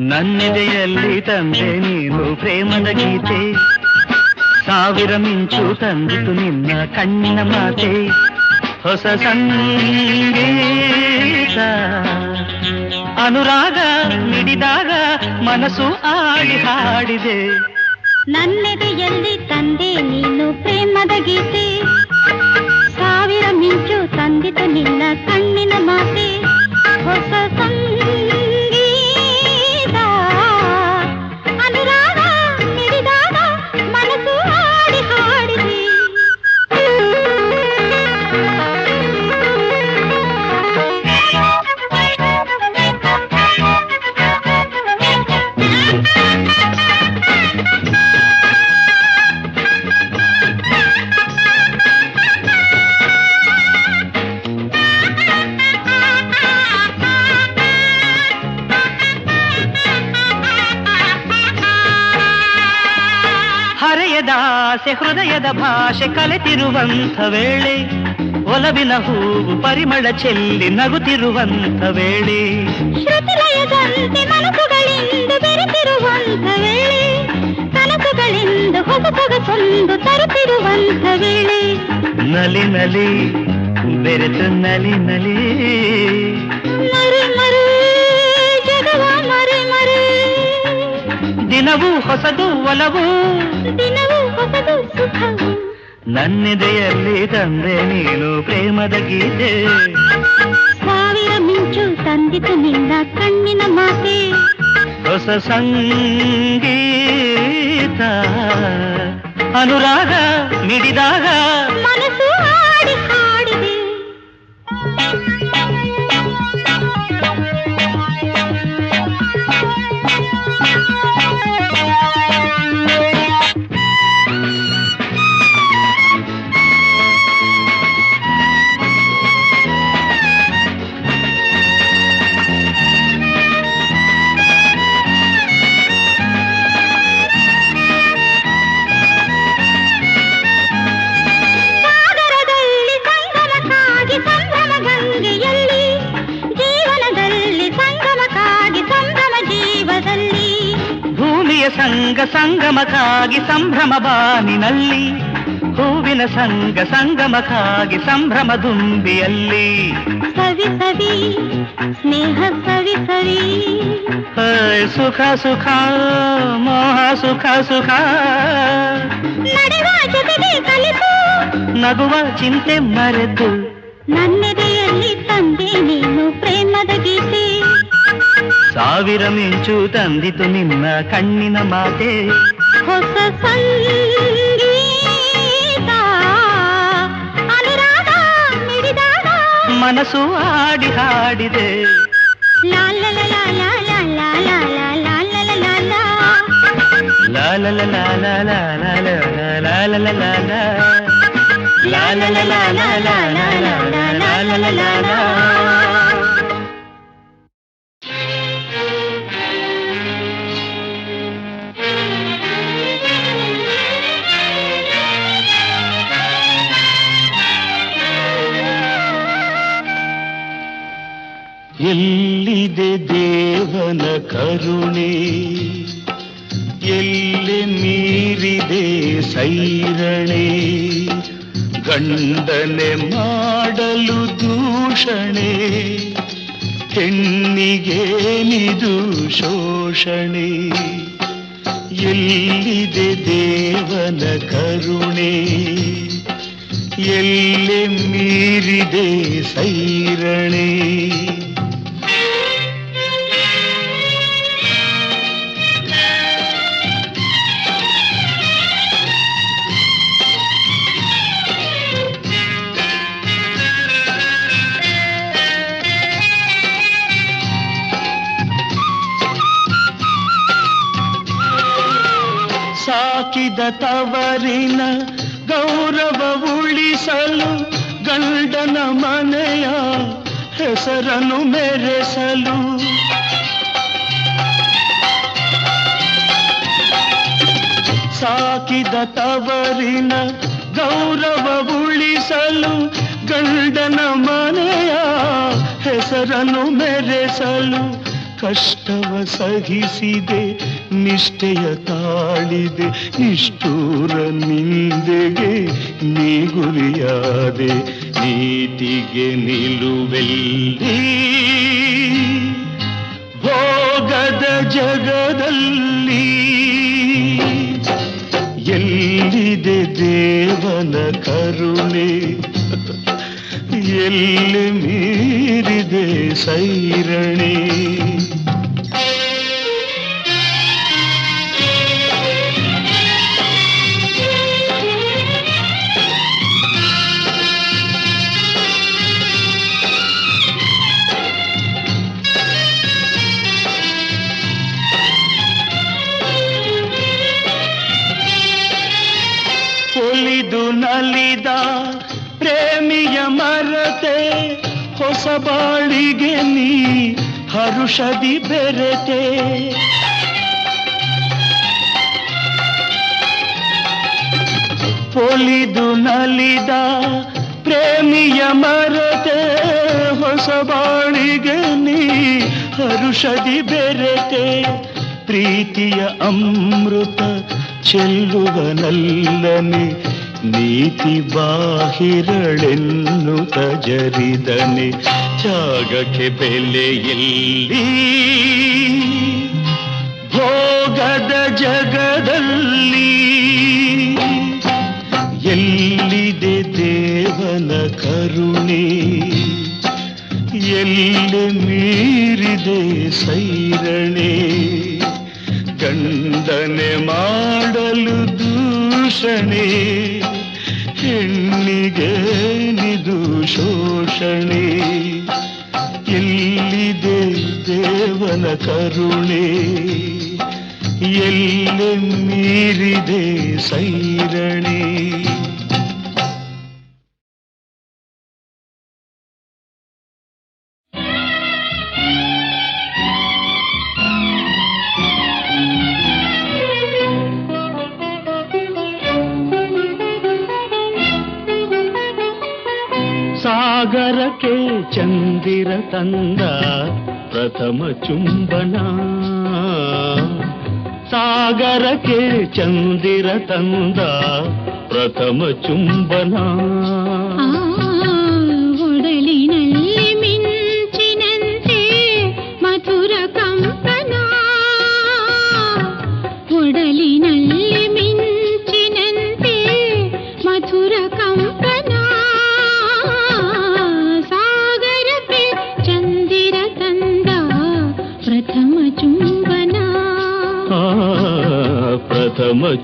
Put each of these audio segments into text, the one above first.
ನನ್ನೆದೆಯಲ್ಲಿ ತಂದೆ ನೀನು ಪ್ರೇಮದ ಗೀತೆ. ಸಾವಿರ ಮಿಂಚು ತಂದಿತು ನಿನ್ನ ಕಣ್ಣಿನ ಮಾತೆ. ಹೊಸ ಸಂಗೀತ. ಅನುರಾಗ ಮಿಡಿದಾಗ ಮನಸ್ಸು ಆಡಿ ಹಾಡಿದೆ. ನನ್ನೆದೆಯಲ್ಲಿ ತಂದೆ ನೀನು ಪ್ರೇಮದ ಗೀತೆ. ಸಾವಿರ ಮಿಂಚು ತಂದಿತು ನಿನ್ನ ಕಣ್ಣಿನ ಮಾತೆ. खुश संग ಆಸೆ ಹೃದಯದ ಭಾಷೆ ಕಲೆತಿರುವಂಥ ವೇಳೆ ಒಲವಿನ ಹೂವು ಪರಿಮಳ ಚೆಲ್ಲಿ ನಗುತ್ತಿರುವಂಥ ವೇಳೆ. ಶ್ರುತಿಲಯದಂತೆ ಮನಸ್ಸುಗಳಿಂದ ಬೆರೆತಿರುವಂಥ ವೇಳೆ ಕನಸುಗಳಿಂದ ಹೊಸ ಸೊಗಸೊಂದು ತರುತ್ತಿರುವಂಥ ವೇಳೆ. ನಲಿ ನಲಿ ಬೆರೆತು ನಲಿ ನಲಿ. ಮರೆ ಮರೆ ಜಗವ ಮರೆ ಮರೆ. ದಿನವೂ ಹೊಸದು ಒಲವು. ಸುಖವು ನನ್ನೆದೆಯಲ್ಲಿ ತಂದೆ ನೀನು ಪ್ರೇಮದ ಗೀತೆ. ಸಾವಿರ ಮಿಂಚು ತಂದಿತು ನಿನ್ನ ಕಣ್ಣಿನ ಮಾತೆ. ಹೊಸ ಸಂಗೀತ ಅನುರಾಗ ಮಿಡಿದಾಗ. ಮನಸ್ಸು ಹಾಡಿ ಹಾಡಿದೆ ಸಂಗ ಸಂಗಮಕ್ಕಾಗಿ ಸಂಭ್ರಮ ಬಾನಿನಲ್ಲಿ. ಹೂವಿನ ಸಂಗ ಸಂಗಮಕ್ಕಾಗಿ ಸಂಭ್ರಮ ದುಂಬಿಯಲ್ಲಿ. ಸವಿ ಸವಿ ಸ್ನೇಹ ಸವಿ ಸವಿ. ಸುಖ ಸುಖ ಮೋಹ ಸುಖ ಸುಖ. ನಗುವ ಚಿಂತೆ ಮರೆತು. ನನ್ನೆದೆಯಲ್ಲಿ ತಂದೆ ನೀನು ಪ್ರೇಮದ ಗೀತೆ ಸಾವಿರ ಮಿಂಚು ತಂದಿತು ನಿನ್ನ ಕಣ್ಣಿನ ಮಾತೆ ಹೊಸ ಸಂಗೀತ ಅನುರಾಗ ಮಿಡಿದಾಗ ಮನಸ್ಸು ಆಡಿ ಹಾಡಿದೆ ಲಾ ಲಾ ಲಾ ಲಾ ಲಾ ಲಾ ಲಾ ಲಾ ಲಾ ಲಾ ಲಾ ಲಾ ಲಾ. ಎಲ್ಲಿದೆ ದೇವನ ಕರುಣೆ? ಎಲ್ಲಿ ಮೀರಿದೆ ಸೈರಣೆ? ಗಂಡನೆ ಮಾಡಲು ದೂಷಣೆ? ಹೆಣ್ಣಿಗೇನಿದು ಶೋಷಣೆ? ಎಲ್ಲಿದೆ ದೇವನ ಕರುಣೆ? ಎಲ್ಲಿ ಮೀರಿದೆ ಸೈರಣೆ? ತವರಿನ ಗೌರವ ಉಳಿಸಲು ಗಂಡನ ಮನೆಯ ಹೆಸರನ್ನು ಮೆರೆಸಲು. ಸಾಕಿದ ತವರಿನ ಗೌರವ ಉಳಿಸಲು ಗಂಡನ ಮನೆಯ ಹೆಸರನ್ನು ಮೆರೆಸಲು ಕಷ್ಟವ ಸಹಿಸಿದೆ, ನಿಷ್ಠೆಯ ತಾಳಿದೆ, ನಿಷ್ಠೂರ ನಿಂದೆಗೆ ನೀ ಗುರಿಯಾದೆ ನೀತಿಗೆ ನಿಲುವೆಲ್ಲಿ ಭೋಗದ ಜಗದಲ್ಲಿ ಎಲ್ಲಿದೆ ದೇವನ ಕರುಣೆ? ಎಲ್ಲಿ ಮೀರಿದೆ ಸೈರಣೆ? ನಲಿದ ಪ್ರೇಮಿಯ ಮರತೆ, ಹೊಸ ಬಾಳಿಗೆ ನೀ ಹರುಷದಿ ಬೆರೆತೆ. ಪೊಲಿದು ನಲಿದ ಪ್ರೇಮಿಯ ಮರತೆ, ಹೊಸ ಬಾಳಿಗೆ ನೀ ಹರುಷದಿ ಬೆರೆತೆ. ಪ್ರೀತಿಯ ಅಮೃತ ಚೆಲ್ಲುವನಲ್ಲನೆ ನೀತಿ ಬಾಹಿರಳೆನ್ನು ತಜರಿದನೆ ಜಾಗಕ್ಕೆ ಬೆಲೆ ಎಲ್ಲಿ ಭೋಗದ ಜಗದಲ್ಲಿ ಎಲ್ಲಿದೆ ದೇವನ ಕರುಣೆ? ಎಲ್ಲಿ ಮೀರಿದೆ ಸೈರಣೆ? ಗಂಡನೆ ಮಾಡಲು ದೂಷಣೆ? ಶೋಷಣೆ ಎಲ್ಲಿದೆ ದೇವನ ಕರುಣೆ? ಎಲ್ಲಿ ಮೀರಿದೆ ಸೈರಣೆ? ಚಂದಿರ ತಂದ ಪ್ರಥಮ ಚುಂಬನ ಸಾಗರಕ್ಕೆ ಚಂದಿರ ತಂದ ಪ್ರಥಮ ಚುಂಬನ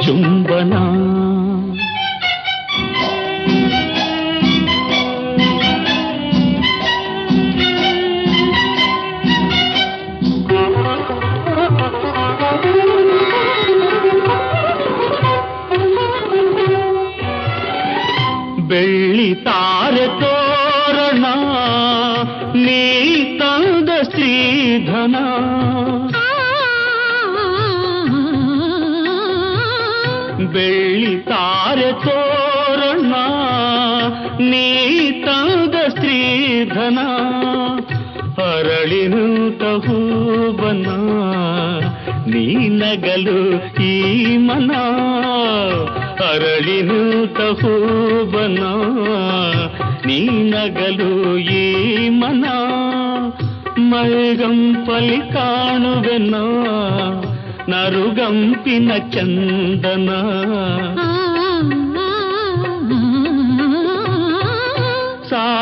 ಚುಂಬನ ಶ್ರೀಧನ ಅರಳಿನುತ ಹೂವನ ನೀ ನಗಲು ಈ ಮನ ಅರಳಿನುತ ಹೂವನ ನೀ ನಗಲು ಈ ಮನ ಮೈಗಂಪಲಿ ಕಾಣುವೆನ ನರುಗಂಪಿನ ಚಂದನ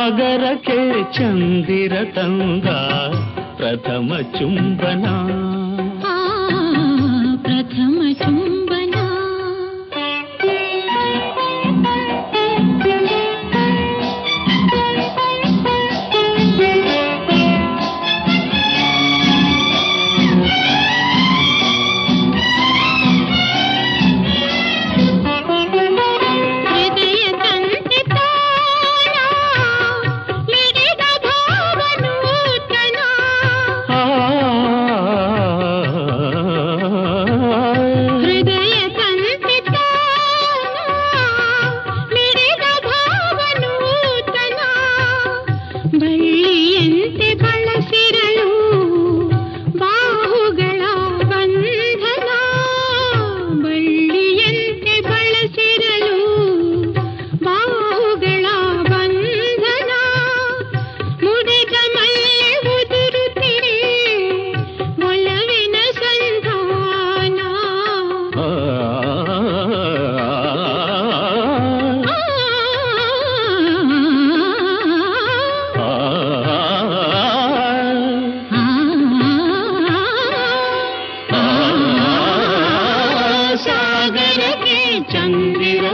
ಸಾಗರಕ್ಕೆ ಚಂದಿರ ತಂದ ಪ್ರಥಮ ಚುಂಬನ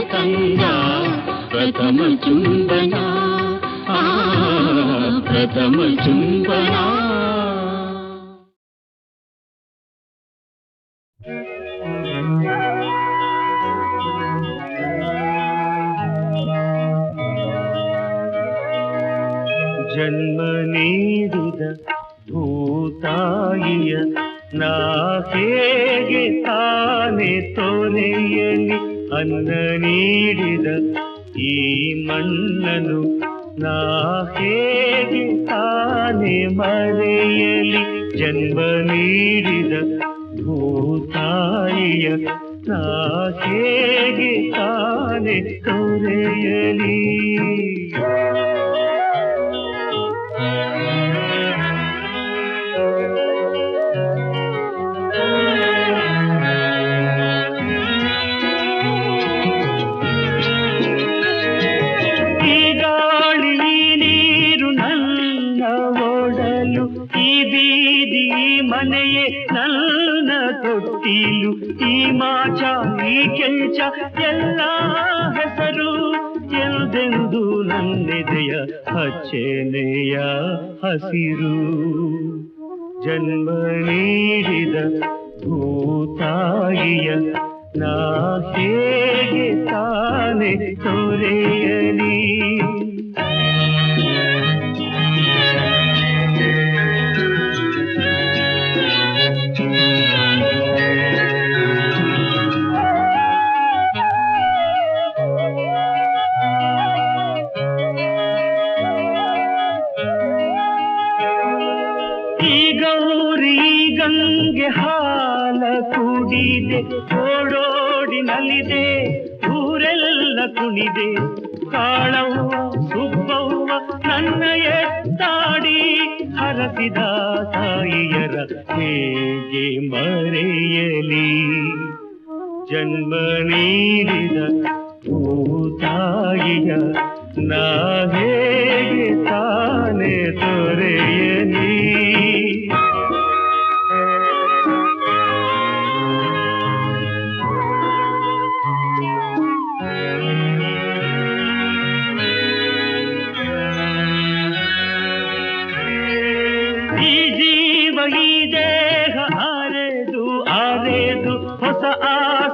ಚಂದಿರ ತಂಗ ಪ್ರಥಮ ಚುಂಬನ ಆ, ಪ್ರಥಮ ಚುಂಬನ ಜನ್ಮ ನೀಡಿದ ಭೂತಾಯಿಯ ನಾ ಹೇಗೆ ತಾನೆ ತೊರೆಯಲಿ ಅನ್ನ ನಾ ಹೇಗೆ ತಾನೆ ಮರೆಯಲಿ ಜನ್ಮ ನೀಡಿದ ಭೂತಾಯಿಯ ನಾ ಹೇಗೆ ತಾನೆ ತೊರೆಯಲಿ ಹಚ್ಚೆನೆಯ ಹಸಿರು ಜನ್ಮ ನೀಡಿದ ಭೂತಾಯಿಯ ನಾ ಹೇಗೆ ತಾನೆ ತೊರೆಯಲಿ ಕುಡಿದೆ ಓಡೋಡಿ ನಲಿದೆ ಊರೆಲ್ಲ ಕುಣಿದೆ. ಕಾಳವ್ವ ಸುಬ್ಬವ್ವ ನನ್ನ ಎತ್ತಾಡಿ ಹರಸಿದ ತಾಯಿಯರ ಹೇಗೆ ಮರೆಯಲಿ? ಜನ್ಮ ನೀಡಿದ ಭೂತಾಯಿಯ ನಾ ಹೇಗೆ ತಾನೆ ತೊರೆಯಲಿ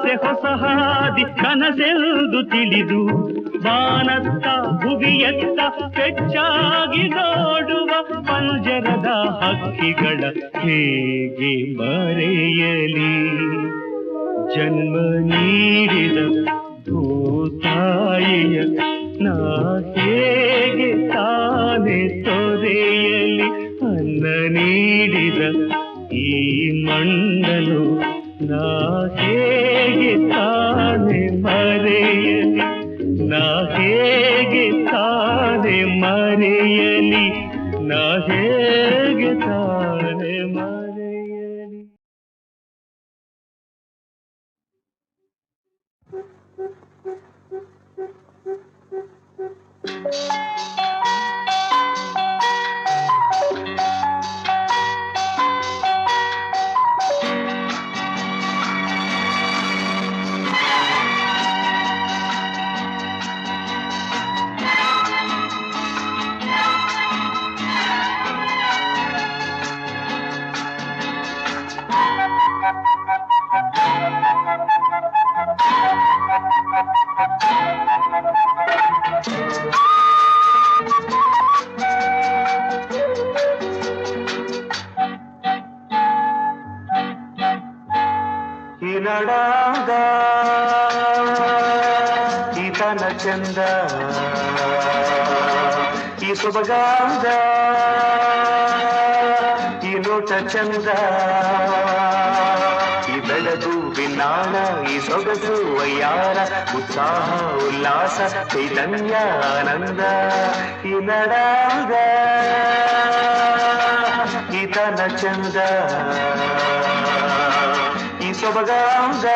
ಆಸೆ ಹೊಸ ಹಾದಿ, ಕನಸೆಂದು ತಿಳಿದು, ಬಾನತ್ತ ಭುವಿಯತ್ತ ಪೆಚ್ಚಾಗಿ ನೋಡುವ ಪಂಜರದ ಹಕ್ಕಿಗಳ ಹೇಗೆ ಮರೆಯಲಿ? ಜನ್ಮ ನೀಡಿದ ಭೂತಾಯಿಯ ನಾ ಹೇಗೆ ತಾನೆ ತೊರೆಯಲಿ? ಅನ್ನ ನೀಡಿದ ಈ ಮಣ್ಣನು ನಾ ಹೇಗೆ ತಾನೆ ಮರೆಯಲಿ ನಾ ಹೇಗೆ ತಾನೆ ಮರೆಯಲಿ ನಾ ಹೇಗೆ ತಾನೆ కిరడాద ఈ శుభగాద ఈ నోట చందా. ಬೆಳದು ಬಿನ್ನಾಣ ಈ ಸೊಗಸು ವಯ್ಯಾರ ಉತ್ಸಾಹ ಉಲ್ಲಾಸ ಚೈತನ್ಯ ಆನಂದ ಈ ನಡಾದ ಈತನ ಚಂದ ಈ ಸೊಬಗಾದ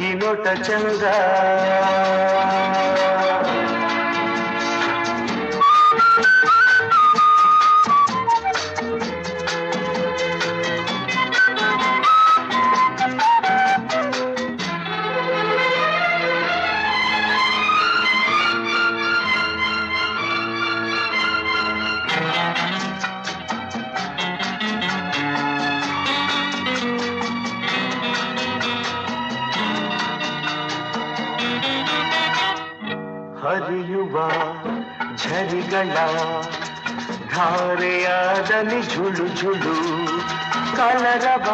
ಈ ನೋಟ ಚಂದ ಧಾರೆಯಾದಲ್ಲಿ ಝುಳು ಝುಳು ಕಲರವ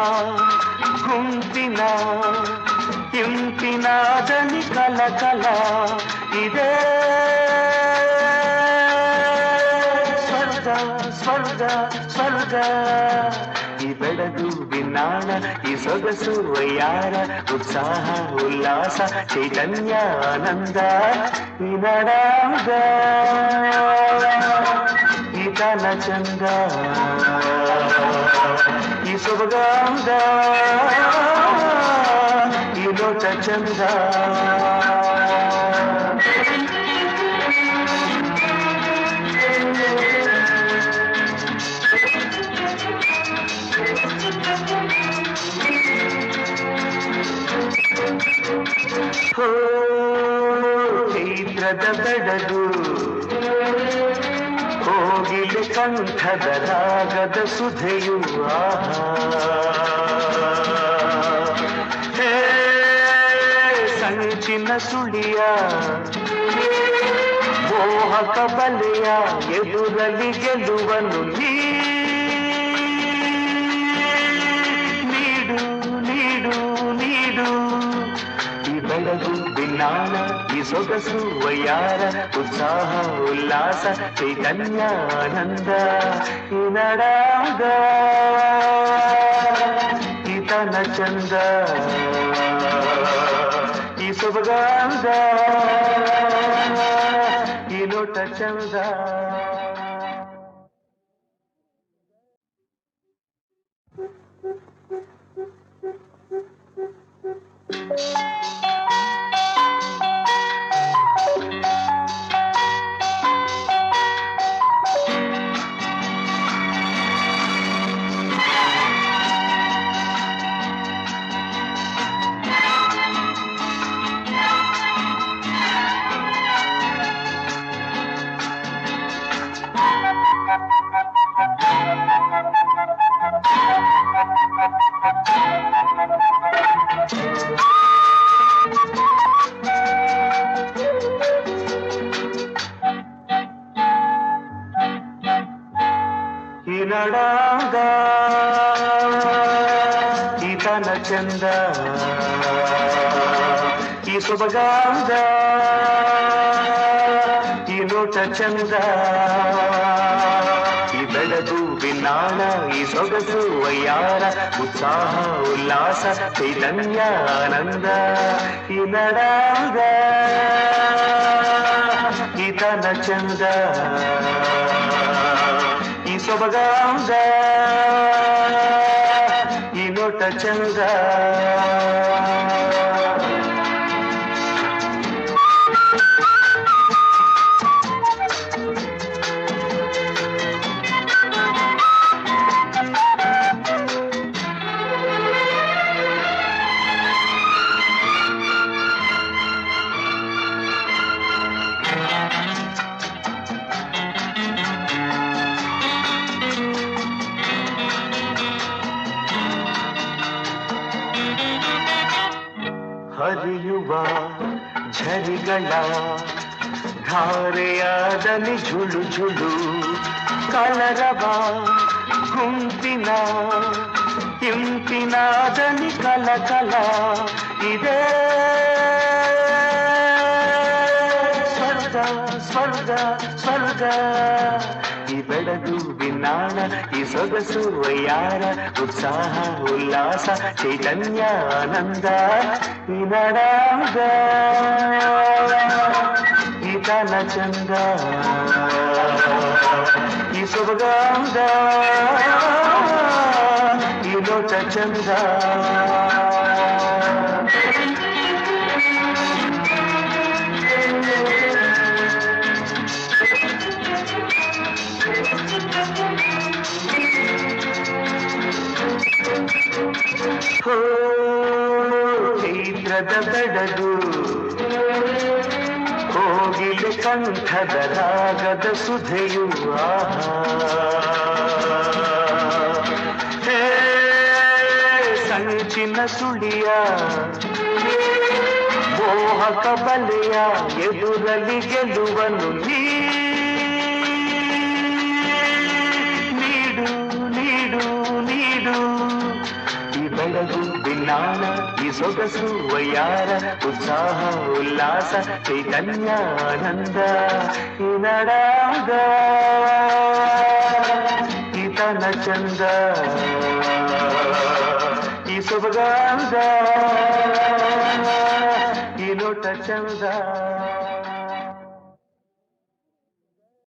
ಗುಂಪಿನ ಇಂಪಿನಾದಲ್ಲಿ ಕಲ ಕಲ ಇದೆ ಸ್ವರ್ಗ ಸ್ವರ್ಗ ಸ್ವರ್ಗ ಈ ಬೆಳಗು ಬಿನ್ನಾಣ ಈ ಸೊಗಸು ವಯ್ಯಾರ ಉತ್ಸಾಹ ಉಲ್ಲಾಸ ಚೈತನ್ಯ ಆನಂದ ಈ ನಡಾಗ తన చంద ఈ సొబగాంద ఈ లోట చంద చైత్రద బెడదు ಕಂಠದ ರಾಗದ ಸುಧೆಯು ಸಂಚಿನ ಸುಳಿಯ, ಮೋಹಕ ಬಲೆಯ ಎದುರಲ್ಲಿ ಗೆಲುವನು ನೀಡು ನೀಡು ನೀಡು. ಈ ಬೆಳಗು ಬಿನ್ನಾಣ ಈ ಸೊಗಸು ವಯ್ಯಾರ ಉತ್ಸಾಹ ಉಲ್ಲಾಸ ಚೈತನ್ಯ ಆನಂದ ಈ ನಡಾಗ ಈ ತನ ಚಂದ ಈ ಸೊಬಗಾಂದ ಈ ನೋಟ ಚಂದ ಈ ಬೆಳಗು ಬಿನ್ನಾಣ ಈ ಸೊಗಸು ವಯ್ಯಾರ ಉತ್ಸಾಹ ಉಲ್ಲಾಸ ಚೈತನ್ಯ ಆನಂದ ಈ ನಡಾಗ ಈ ತನ ಚಂದ ಈ ಸೊಬಗಾದ ಈ ನೋಟ ಚಂದ ಝರಿಗಳ ಧಾರೆಯಾದಲ್ಲಿ ಝುಳು ಝುಳು ಕಲರವ ಗುಂಪಿನ ಇಂಪಿನಾದಲ್ಲಿ ಕಲ ಕಲ ಇದೆ ಸ್ವರ್ಗ ಸ್ವರ್ಗ ಸ್ವರ್ಗ ಈ ಬೆಳಗು ಬಿನ್ನಾಣ ಈ ಸೊಗಸು ವಯ್ಯಾರ ಉತ್ಸಾಹ ಉಲ್ಲಾಸ ಚೈತನ್ಯ ಆನಂದ ಈ ನಡಾಗ ಈ ತನ ಚಂದ ಈ ಸೊಬಗಾಂದ ಈ ಲೋಟ ಚಂದ ಚೈತ್ರದ ಬೆಡಗು ಕೋಗಿಲೆ ಕಂಠದ ರಾಗದ ಸುಧೆಯು ಸಂಚಿನ ಸುಳಿಯ ಮೋಹಕ ಬಲೆಯ ಎದುರಲ್ಲಿ ಗೆಲುವನು ನೀ. ಸೊಗಸು ವಯ್ಯಾರ ಉತ್ಸಾಹ ಉಲ್ಲಾಸ ಚೈತನ್ಯ ಆನಂದ ಈ ನಡಾದ ಈತನ ಚಂದ ಈ ಸೊಬಗಾದ ಈ ನೋಟ ಚಂದ